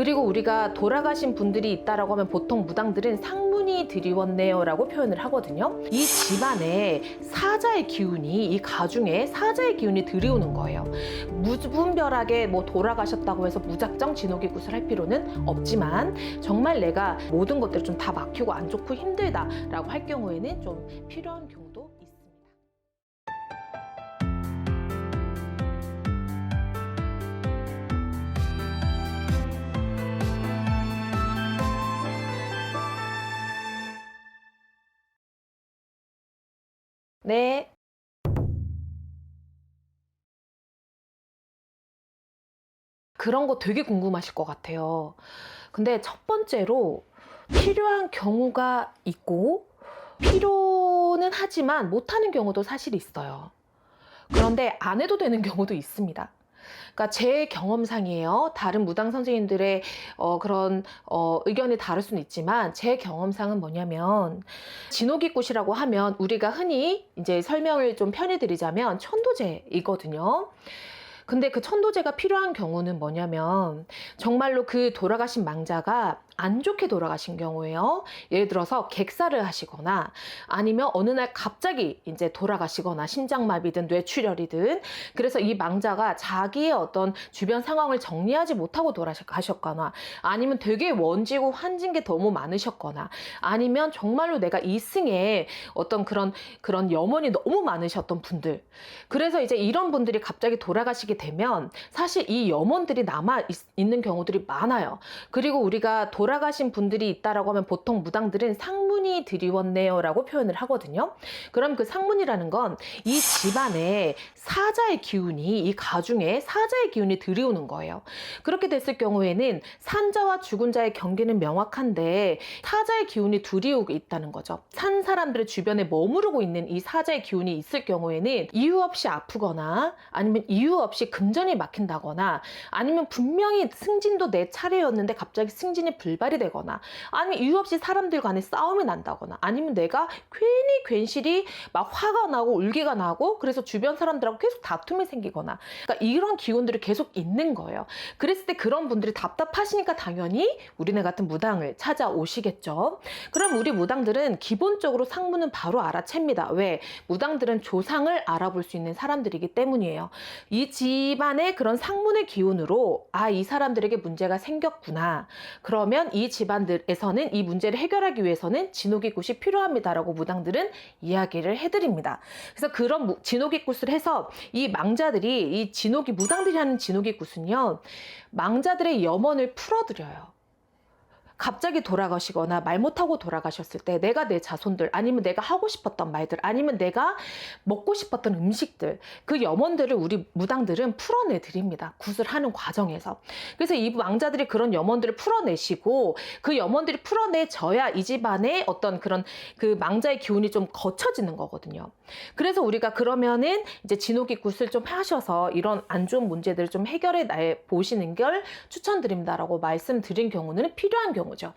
그리고 우리가 돌아가신 분들이 있다라고 하면 보통 무당들은 상문이 드리웠네요라고 표현을 하거든요. 이 집안에 사자의 기운이 이 가중에 사자의 기운이 들이오는 거예요. 무분별하게 뭐 돌아가셨다고 해서 무작정 진호기 구슬할 필요는 없지만 정말 내가 모든 것들을 좀다 막히고 안 좋고 힘들다라고 할 경우에는 좀 필요한 경우도 네. 그런 거 되게 궁금하실 것 같아요. 근데 첫 번째로 필요한 경우가 있고 필요는 하지만 못하는 경우도 사실 있어요. 그런데 안 해도 되는 경우도 있습니다. 그러니까 제 경험상이에요. 다른 무당 선생님들의 어, 그런 어, 의견이 다를 수는 있지만 제 경험상은 뭐냐면 진호기꽃이라고 하면 우리가 흔히 이제 설명을 좀 편히 드리자면 천도제이거든요. 근데 그 천도제가 필요한 경우는 뭐냐면 정말로 그 돌아가신 망자가 안 좋게 돌아가신 경우에요. 예를 들어서 객사를 하시거나 아니면 어느 날 갑자기 이제 돌아가시거나 심장마비든 뇌출혈이든 그래서 이 망자가 자기의 어떤 주변 상황을 정리하지 못하고 돌아가셨거나 아니면 되게 원지고 환진 게 너무 많으셨거나 아니면 정말로 내가 이승에 어떤 그런 그런 염원이 너무 많으셨던 분들 그래서 이제 이런 분들이 갑자기 돌아가시게 되면 사실 이 염원들이 남아 있, 있는 경우들이 많아요. 그리고 우리가 돌아 가신 분들이 있다라고 하면 보통 무당들은 상 문이 드리웠네요 라고 표현을 하거든요. 그럼 그 상문이라는 건 이 집안에 사자의 기운이 이 가중에 사자의 기운이 들이오는 거예요. 그렇게 됐을 경우에는 산자와 죽은 자의 경계는 명확한데 사자의 기운이 들이오고 있다는 거죠. 산 사람들의 주변에 머무르고 있는 이 사자의 기운이 있을 경우에는 이유 없이 아프거나 아니면 이유 없이 금전이 막힌다거나 아니면 분명히 승진도 내 차례였는데 갑자기 승진이 불발이 되거나 아니면 이유 없이 사람들 간에 싸움이 난다거나 아니면 내가 괜히 괜시리 막 화가 나고 울기가 나고 그래서 주변 사람들하고 계속 다툼이 생기거나 그러니까 이런 기운들이 계속 있는 거예요. 그랬을 때 그런 분들이 답답하시니까 당연히 우리네 같은 무당을 찾아오시겠죠. 그럼 우리 무당들은 기본적으로 상무는 바로 알아챕니다. 왜? 무당들은 조상을 알아볼 수 있는 사람들이기 때문이에요. 이 집안의 그런 상문의 기운으로 아, 이 사람들에게 문제가 생겼구나. 그러면 이 집안들에서는 이 문제를 해결하기 위해서는 진호기굿이 필요합니다라고 무당들은 이야기를 해드립니다. 그래서 그런 무- 진호기굿을 해서 이 망자들이 이 진호기 무당들이 하는 진호기굿은요 망자들의 염원을 풀어드려요. 갑자기 돌아가시거나 말 못하고 돌아가셨을 때 내가 내 자손들 아니면 내가 하고 싶었던 말들 아니면 내가 먹고 싶었던 음식들 그 염원들을 우리 무당들은 풀어내 드립니다. 굿을 하는 과정에서. 그래서 이 왕자들이 그런 염원들을 풀어내시고 그 염원들이 풀어내져야 이 집안의 어떤 그런 그 망자의 기운이 좀 거쳐지는 거거든요. 그래서 우리가 그러면은 이제 진호기 굿을 좀 하셔서 이런 안 좋은 문제들을 좀 해결해 나 보시는 걸 추천드립니다라고 말씀드린 경우는 필요한 경우죠.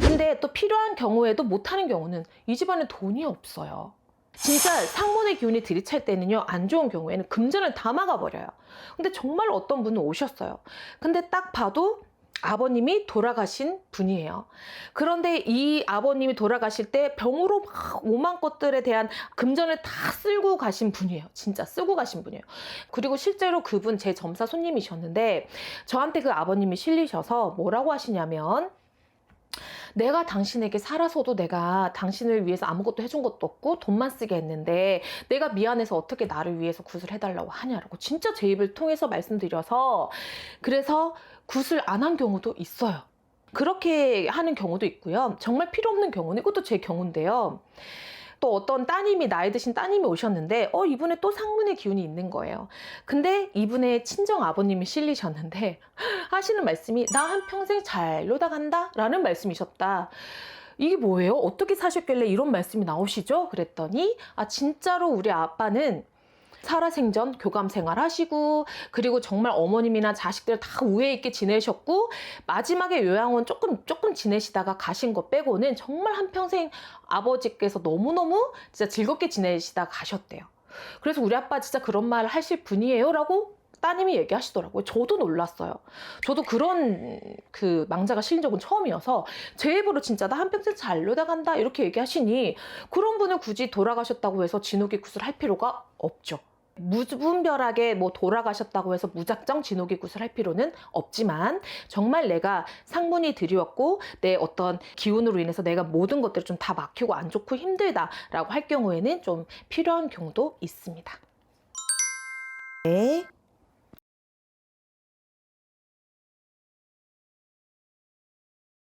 근데 또 필요한 경우에도 못하는 경우는 이 집안에 돈이 없어요. 진짜 상문의 기운이 들이찰 때는요, 안 좋은 경우에는 금전을 다 막아버려요. 근데 정말 어떤 분은 오셨어요. 근데 딱 봐도 아버님이 돌아가신 분이에요. 그런데 이 아버님이 돌아가실 때 병으로 막 오만 것들에 대한 금전을 다 쓸고 가신 분이에요. 진짜 쓰고 가신 분이에요. 그리고 실제로 그분 제 점사 손님이셨는데 저한테 그 아버님이 실리셔서 뭐라고 하시냐면 내가 당신에게 살아서도 내가 당신을 위해서 아무것도 해준 것도 없고 돈만 쓰게 했는데 내가 미안해서 어떻게 나를 위해서 굿을 해달라고 하냐라고 진짜 제 입을 통해서 말씀드려서 그래서 굿을 안 한 경우도 있어요. 그렇게 하는 경우도 있고요. 정말 필요 없는 경우는 이것도 제 경우인데요. 또 어떤 따님이 나이 드신 따님이 오셨는데 어 이분의 또 상문의 기운이 있는 거예요. 근데 이분의 친정 아버님이 실리셨는데 하시는 말씀이 나 한 평생 잘 놀다 간다라는 말씀이셨다. 이게 뭐예요? 어떻게 사셨길래 이런 말씀이 나오시죠? 그랬더니 아 진짜로 우리 아빠는 살아생전 교감 생활 하시고 그리고 정말 어머님이나 자식들 다 우애 있게 지내셨고 마지막에 요양원 조금 조금 지내시다가 가신 거 빼고는 정말 한평생 아버지께서 너무너무 진짜 즐겁게 지내시다 가셨대요. 그래서 우리 아빠 진짜 그런 말 하실 분이에요 라고 따님이 얘기하시더라고요. 저도 놀랐어요. 저도 그런 그 망자가 실린 적은 처음이어서 제 입으로 진짜 나 한평생 잘 놀다 간다 이렇게 얘기하시니 그런 분을 굳이 돌아가셨다고 해서 진호기 굿을 할 필요가 없죠. 무분별하게 뭐 돌아가셨다고 해서 무작정 진호기 굿을 할 필요는 없지만 정말 내가 상문이 드리웠고 내 어떤 기운으로 인해서 내가 모든 것들을 좀 다 막히고 안 좋고 힘들다라고 할 경우에는 좀 필요한 경우도 있습니다. 네.